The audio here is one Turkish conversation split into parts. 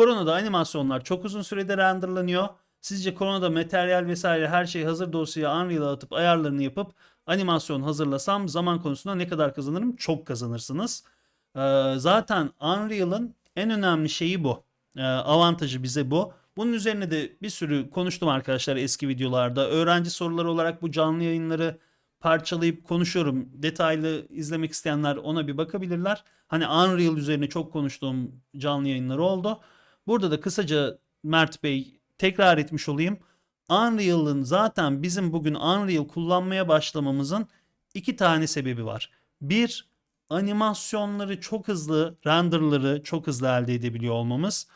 Corona'da animasyonlar çok uzun sürede renderlanıyor. Sizce Corona'da materyal vesaire her şey hazır dosyaya Unreal'a atıp ayarlarını yapıp animasyon hazırlasam zaman konusunda ne kadar kazanırım? Çok kazanırsınız. Ee, zaten Unreal'ın en önemli şeyi bu. Ee, avantajı bize bu. Bunun üzerine de bir sürü konuştum arkadaşlar eski videolarda. Öğrenci soruları olarak bu canlı yayınları parçalayıp konuşuyorum. Detaylı izlemek isteyenler ona bir bakabilirler. Hani Unreal üzerine çok konuştuğum canlı yayınları oldu. Burada da kısaca Mert Bey tekrar etmiş olayım. Unreal'ın zaten bizim bugün Unreal kullanmaya başlamamızın iki tane sebebi var. Bir, animasyonları çok hızlı, renderları çok hızlı elde edebiliyor olmamız.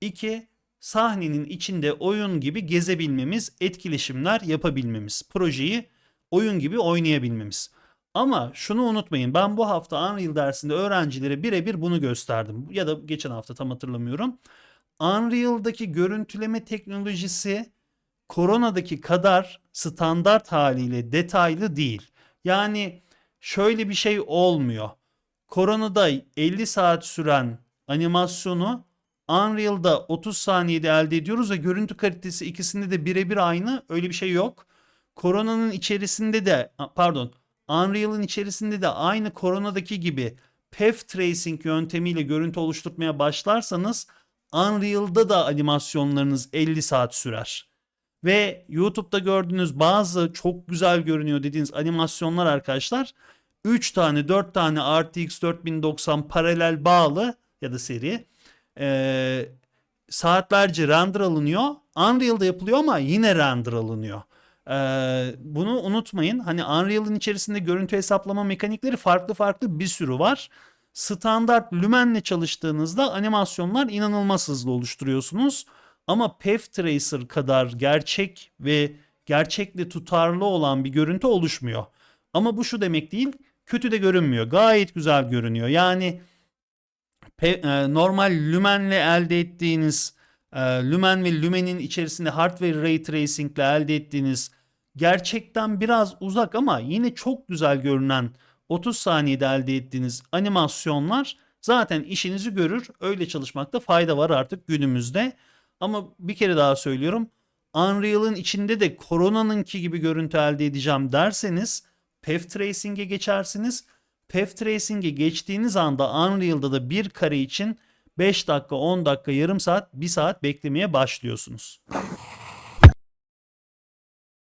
İki, sahnenin içinde oyun gibi gezebilmemiz, etkileşimler yapabilmemiz, projeyi oyun gibi oynayabilmemiz. Ama şunu unutmayın ben bu hafta Unreal dersinde öğrencilere birebir bunu gösterdim. Ya da geçen hafta tam hatırlamıyorum. Unreal'daki görüntüleme teknolojisi Corona'daki kadar standart haliyle detaylı değil. Yani şöyle bir şey olmuyor. Corona'da 50 saat süren animasyonu Unreal'da 30 saniyede elde ediyoruz ve görüntü kalitesi ikisinde de birebir aynı. Öyle bir şey yok. Corona'nın içerisinde de pardon Unreal'ın içerisinde de aynı Corona'daki gibi path tracing yöntemiyle görüntü oluşturmaya başlarsanız Unreal'da da animasyonlarınız 50 saat sürer. Ve YouTube'da gördüğünüz bazı çok güzel görünüyor dediğiniz animasyonlar arkadaşlar 3 tane 4 tane RTX 4090 paralel bağlı ya da seri eee, saatlerce render alınıyor. Unreal'da yapılıyor ama yine render alınıyor. Ee, bunu unutmayın. Hani Unreal'ın içerisinde görüntü hesaplama mekanikleri farklı farklı bir sürü var. Standart Lumen'le çalıştığınızda animasyonlar inanılmaz hızlı oluşturuyorsunuz. Ama Path Tracer kadar gerçek ve gerçekle tutarlı olan bir görüntü oluşmuyor. Ama bu şu demek değil, kötü de görünmüyor. Gayet güzel görünüyor. Yani e, normal Lumen'le elde ettiğiniz e, Lumen ve Lumen'in içerisinde hardware ray tracing ile elde ettiğiniz gerçekten biraz uzak ama yine çok güzel görünen 30 saniyede elde ettiğiniz animasyonlar zaten işinizi görür. Öyle çalışmakta fayda var artık günümüzde. Ama bir kere daha söylüyorum. Unreal'ın içinde de Corona'nınki gibi görüntü elde edeceğim derseniz Path Tracing'e geçersiniz. Path Tracing'e geçtiğiniz anda Unreal'da da bir kare için 5 dakika, 10 dakika, yarım saat, 1 saat beklemeye başlıyorsunuz.